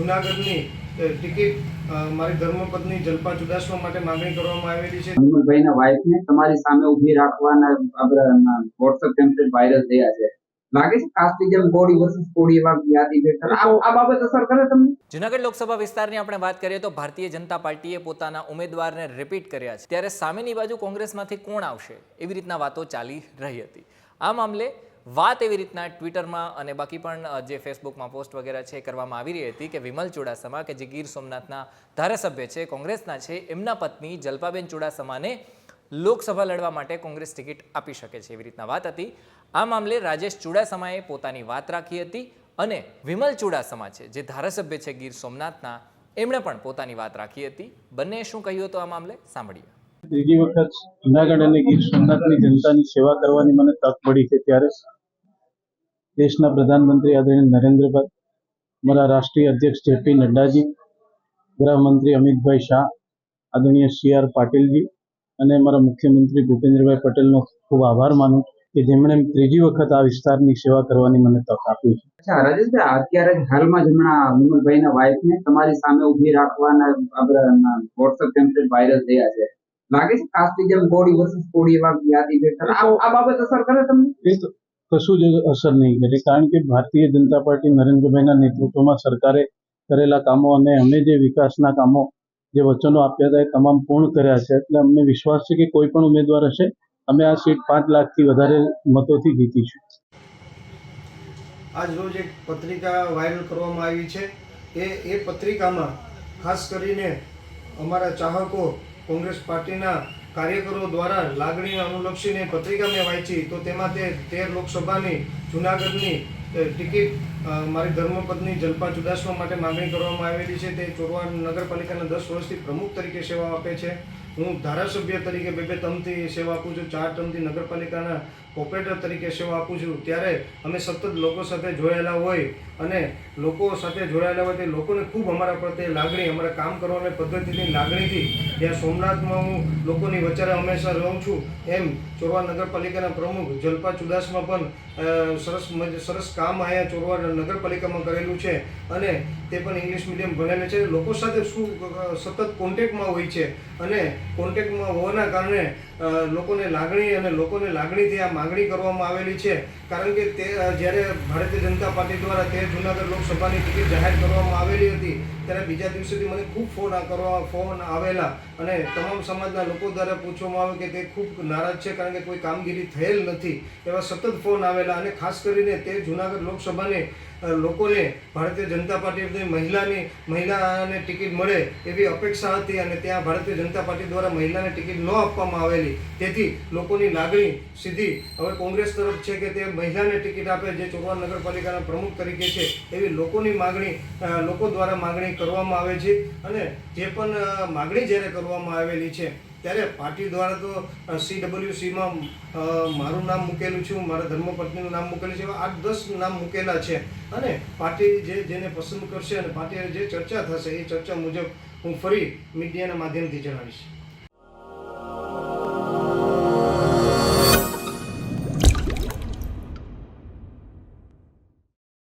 જુનાગઢની ટિકિટ મારી ધર્મપત્ની જલ્પા ચુડાસમા માટે માંગણી કરવામાં આવેલી છે. વિમલભાઈના વાઇફને તમારી સામે ઊભી રાખવાના આપણા વોટ્સએપ ટેમ્પલેટ વાયરલ થયા છે. લાગે છે કાસ્ટિઝમ કોડી વર્સિસ કોડી એવા યાદી બેઠા આ આ બાબત અસર કરે તમને? જૂનાગઢ લોકસભા વિસ્તારની આપણે વાત કરીએ તો ભારતીય જનતા પાર્ટીએ પોતાના ઉમેદવારને રિપીટ કર્યા છે. ત્યારે સામેની બાજુ કોંગ્રેસમાંથી કોણ આવશે? એવી રીતના વાતો ચાલી રહી હતી. આ મામલે વાત એવી રીતના ટ્વિટરમાં અને બાકી પણ જે ફેસબુકમાં પોસ્ટ વગેરે છે કરવામાં આવી રહી હતી કે વિમલ ચુડાસમા કે જે ગીર સોમનાથના ધારાસભ્ય છે, કોંગ્રેસના છે, એમના પત્ની જલ્પાબેન ચુડાસમાને લોકસભા લડવા માટે કોંગ્રેસ ટિકિટ આપી શકે છે એવી રીતના વાત હતી. આ મામલે રાજેશ ચુડાસમાએ પોતાની વાત રાખી હતી અને વિમલ ચુડાસમા છે, જે ધારાસભ્ય છે ગીર સોમનાથના, એમણે પણ પોતાની વાત રાખી હતી. બંને શું કહ્યું હતું આ મામલે? સાંભળીએ. ત્રીજી વખત જુનાગઢ અને ગીર સોમનાથની જનતાની સેવા કરવાની મને તક મળી છે ત્યારે દેશના પ્રધાનમંત્રી આદરણીય નરેન્દ્રભાઈ મારા રાષ્ટ્રીય અધ્યક્ષ જેપી નડ્ડાજી, ગૃહમંત્રી અમિતભાઈ શાહ, આદરણીય સી આર પાટીલજી અને મારા મુખ્યમંત્રી ભૂપેન્દ્રભાઈ પટેલનો ખૂબ આભાર માનું કે જેમણે ત્રીજી વખત આ વિસ્તારની સેવા કરવાની મને તક આપી છે. અત્યારે હાલમાં જ હમણાં વિમલભાઈના વાઇફને તમારી સામે ઊભી રાખવાના વોટ્સઅપ વાયરલ થયા છે. લાગે છે કાસ્ટિઝમ કોડી વર્સિસ કોડી એવા યાદી બેઠા આ આ બાબત અસર કરે તમને? કશું જ અસર નહીં કરે. કારણ કે ભારતીય જનતા પાર્ટી નરેન્દ્રભાઈના નેતૃત્વમાં સરકારે કરેલા કામો અને અમે જે વિકાસના કામો જે વચનો આપ્યા હતા એ તમામ પૂર્ણ કર્યા છે. એટલે અમને વિશ્વાસ છે કે કોઈ પણ ઉમેદવાર હશે અમે આ સીટ પાંચ લાખથી વધારે મતોથી જીતીશું આજ રોજ એક પત્રિકા વાયરલ કરવામાં આવી છે એ એ પત્રિકામાં ખાસ કરીને અમારા ચાહકો કોંગ્રેસ પાર્ટીના કાર્યકરો દ્વારા લાગણીને અનુલક્ષીને પત્રિકા મેં વાંચી, તો તેમાં તે તેર લોકસભાની જુનાગઢની ટિકિટ મારી ધર્મપત્ની જલ્પા ચુડાસમા માટે માંગણી કરવામાં આવેલી છે. તે ચોરવાડ નગરપાલિકાના દસ વર્ષથી પ્રમુખ તરીકે સેવા આપે છે. હું ધારાસભ્ય તરીકે બે બે ટર્મથી સેવા આપું છું, ચાર ટર્મથી નગરપાલિકાના ઓપરેટર તરીકે સેવા આપું છું. ત્યારે અમે સતત લોકો સાથે જોડાયેલા હોય અને લોકો સાથે જોડાયેલા હોય તે લોકોને ખૂબ અમારા પ્રત્યે લાગણી, અમારા કામ કરવાની પદ્ધતિની લાગણીથી જ્યાં સોમનાથમાં હું લોકોની વચ્ચે હંમેશા રહું છું. એમ ચોરવા નગરપાલિકાના પ્રમુખ જલપા ચુડાસમા પણ સરસ સરસ કામ અહીંયા ચોરવા નગરપાલિકામાં કરેલું છે અને તે પણ ઇંગ્લિશ મીડિયમ ભણેલું છે. લોકો સાથે શું સતત કોન્ટેક્ટમાં હોય છે અને કોન્ટેક્ટમાં હોવાના કારણે લોકોને લાગણી અને લોકોને લાગણીથી આ માગણી કરવામાં આવેલી છે. કારણ કે તે જ્યારે ભારતીય જનતા પાર્ટી દ્વારા તે જુનાગઢ લોકસભાની ટિકિટ જાહેર કરવામાં આવેલી હતી, ત્યારે બીજા દિવસેથી મને ખૂબ ફોન કરવા, ફોન આવેલા. અને તમામ સમાજના લોકો દ્વારા પૂછવામાં આવે કે તે ખૂબ નારાજ છે કારણ કે કોઈ કામગીરી થયેલ નથી, એવા સતત ફોન આવેલા. અને ખાસ કરીને તે જુનાગઢ લોકસભાને લોકોને ભારતીય જનતા પાર્ટી મહિલાની, મહિલાને ટિકિટ મળે એવી અપેક્ષા હતી અને ત્યાં ભારતીય જનતા પાર્ટી દ્વારા મહિલાને ટિકિટ ન આપવામાં આવેલી. તેથી લોકોની લાગણી સીધી હવે કોંગ્રેસ તરફ છે કે તે મહિલાને ટિકિટ આપે, જે ચોરવાડ નગરપાલિકાના પ્રમુખ તરીકે છે, એવી લોકોની માગણી લોકો દ્વારા માગણી કરવામાં આવે છે. અને જે પણ માગણી જ્યારે કરવામાં આવેલી છે ત્યારે પાર્ટી દ્વારા તો સી ડબલ્યુ સીમાં મારું નામ મૂકેલું છે, મારા ધર્મપત્નીનું નામ મૂકેલું છે, એવા આઠ દસ નામ મૂકેલા છે. અને પાર્ટી જે, જેને પસંદ કરશે અને પાર્ટીની જે ચર્ચા થશે, એ ચર્ચા મુજબ હું ફરી મીડિયાના માધ્યમથી જણાવીશ.